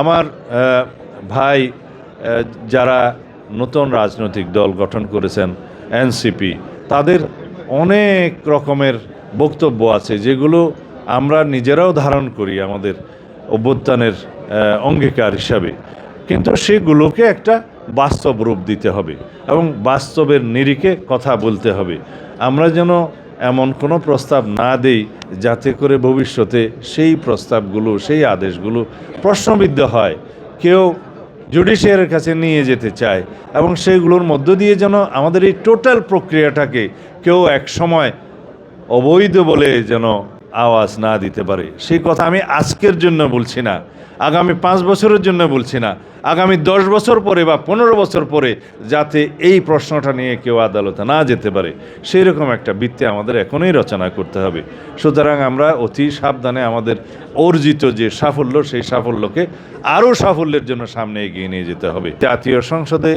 আমার ভাই যারা নতুন রাজনৈতিক দল গঠন করেছেন, এনসিপি, তাদের অনেক রকমের বক্তব্য আছে, যেগুলো আমরা নিজেরাও ধারণ করি আমাদের অভ্যুত্থানের অঙ্গীকার হিসাবে। কিন্তু সেগুলোকে একটা বাস্তব রূপ দিতে হবে এবং বাস্তবের নিরিখে কথা বলতে হবে। আমরা যেন এমন কোনো প্রস্তাব না দেই যাতে করে ভবিষ্যতে সেই প্রস্তাবগুলো, সেই আদেশগুলো প্রশ্নবিদ্ধ হয়। কেউ জুডিশিয়ারের কাছে নিয়ে যেতে চায় এবং সেইগুলোর মধ্য দিয়ে যেন আমাদের এই টোটাল প্রক্রিয়াটাকে কেউ এক সময় অবৈধ বলে যেন আওয়াজ না দিতে পারে। সেই কথা আমি আজকের জন্য বলছি না। আগামী পাঁচ বছরের জন্য বলছি না, আগামী দশ বছর পরে বা পনেরো বছর পরে যাতে এই প্রশ্নটা নিয়ে কেউ আদালতে না যেতে পারে সেই রকম একটা বৃত্তি আমাদের এখনই রচনা করতে হবে। সুতরাং আমরা অতি সাবধানে আমাদের অর্জিত যে সাফল্য, সেই সাফল্যকে আরও সাফল্যের জন্য সামনে এগিয়ে নিয়ে যেতে হবে। জাতীয় সংসদে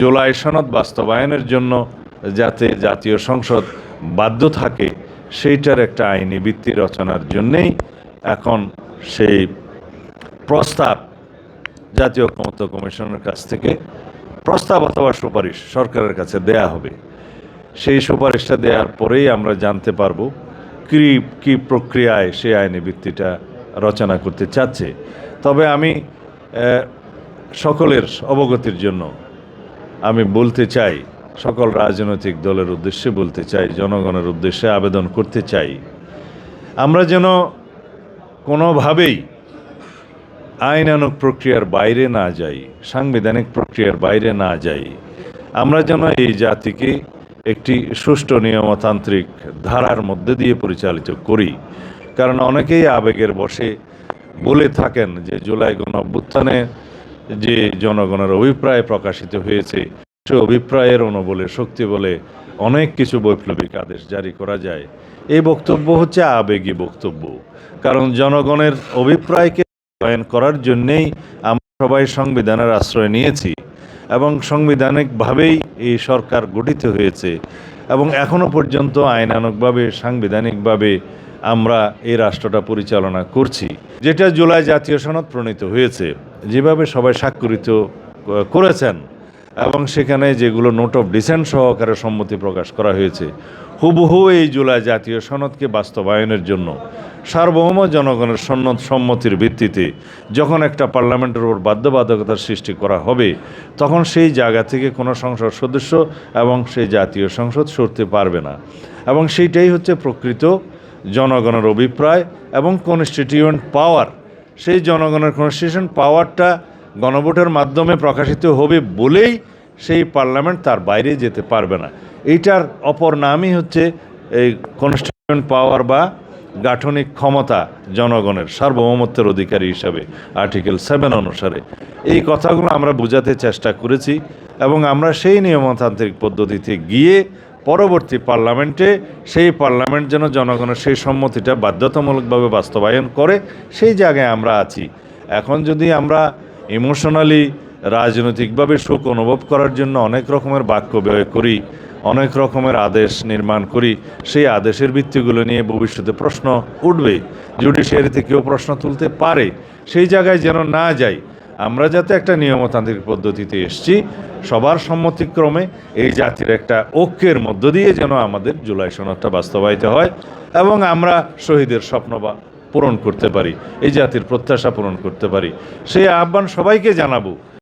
জুলাই সনদ বাস্তবায়নের জন্য যাতে জাতীয় সংসদ বাধ্য থাকে, সেইটার একটা আইনি বৃত্তি রচনার জন্যেই এখন সেই প্রস্তাব জাতীয় ক্ষমতা কমিশনের কাছ থেকে প্রস্তাব অথবা সুপারিশ সরকারের কাছে দেয়া হবে। সেই সুপারিশটা দেওয়ার পরেই আমরা জানতে পারব কী, কি প্রক্রিয়ায় সেই আইনি ভিত্তিটা রচনা করতে চাচ্ছে। তবে আমি সকলের অবগতির জন্য আমি বলতে চাই, সকল রাজনৈতিক দলের উদ্দেশ্যে বলতে চাই, জনগণের উদ্দেশ্যে আবেদন করতে চাই, আমরা যেন কোনোভাবেই আইনানুক প্রক্রিয়ার বাইরে না যাই, সাংবিধানিক প্রক্রিয়ার বাইরে না যাই, আমরা যেন এই জাতিকে একটি সুষ্ঠু নিয়মতান্ত্রিক ধারার মধ্যে দিয়ে পরিচালিত করি। কারণ অনেকেই আবেগের বসে বলে থাকেন যে জুলাই গণ অভ্যুত্থানে যে জনগণের অভিপ্রায় প্রকাশিত হয়েছে, সে অভিপ্রায়ের অনুবলে শক্তি বলে অনেক কিছু বৈপ্লবিক আদেশ জারি করা যায়। এই বক্তব্য হচ্ছে আবেগী বক্তব্য। কারণ জনগণের অভিপ্রায়কে বাস্তবায়ন করার জন্যেই আমরা সবাই সংবিধানের আশ্রয় নিয়েছি এবং সাংবিধানিকভাবেই এই সরকার গঠিত হয়েছে এবং এখনও পর্যন্ত আইনানুকভাবে সাংবিধানিকভাবে আমরা এই রাষ্ট্রটা পরিচালনা করছি। যেটা জুলাই জাতীয় সনদ প্রণীত হয়েছে, যেভাবে সবাই স্বাক্ষরিত করেছেন এবং সেখানে যেগুলো নোট অফ ডিসেন্ট সহকারে সম্মতি প্রকাশ করা হয়েছে হুবহু এই জুলাই জাতীয় সনদকে বাস্তবায়নের জন্য সার্বভৌম জনগণের সন্ন্যত সম্মতির ভিত্তিতে যখন একটা পার্লামেন্টের উপর বাধ্যবাধকতার সৃষ্টি করা হবে, তখন সেই জায়গা থেকে কোনো সংসদ সদস্য এবং সেই জাতীয় সংসদ সরতে পারবে না। এবং সেইটাই হচ্ছে প্রকৃত জনগণের অভিপ্রায় এবং কনস্টিটিউয়েন্ট পাওয়ার সেই জনগণের কনস্টিটিউশন পাওয়ারটা গণভোটের মাধ্যমে প্রকাশিত হবে বলেই সেই পার্লামেন্ট তার বাইরে যেতে পারবে না। এইটার অপর নামই হচ্ছে এই কনস্টিটিউয়েন্ট পাওয়ার বা গাঠনিক ক্ষমতা জনগণের সার্বভৌমত্বের অধিকারী হিসাবে আর্টিকেল সেভেন অনুসারে। এই কথাগুলো আমরা বোঝাতে চেষ্টা করেছি এবং আমরা সেই নিয়মতান্ত্রিক পদ্ধতিতে গিয়ে পরবর্তী পার্লামেন্টে সেই পার্লামেন্ট যেন জনগণের সেই সম্মতিটা বাধ্যতামূলকভাবে বাস্তবায়ন করে, সেই জায়গায় আমরা আছি। এখন যদি আমরা ইমোশনালি রাজনৈতিকভাবে সুখ অনুভব করার জন্য অনেক রকমের বাক্য ব্যয় করি, অনেক রকমের আদেশ নির্মাণ করি। সেই আদেশের ভিত্তিগুলো নিয়ে ভবিষ্যতে প্রশ্ন উঠবে। জুডিশিয়ারিতে কেউ প্রশ্ন তুলতে পারে। সেই জায়গায় যেন না যাই, আমরা যাতে একটা নিয়মতান্ত্রিক পদ্ধতিতে এসছি, সবার সম্মতিক্রমে এই জাতির একটা ঐক্যের মধ্য দিয়ে যেন আমাদের জুলাই সনদটা বাস্তবায়িত হয় এবং আমরা শহীদের স্বপ্ন বা পূরণ করতে পারি, এই জাতির প্রত্যাশা পূরণ করতে পারি। সেই আহ্বান সবাইকে জানাব।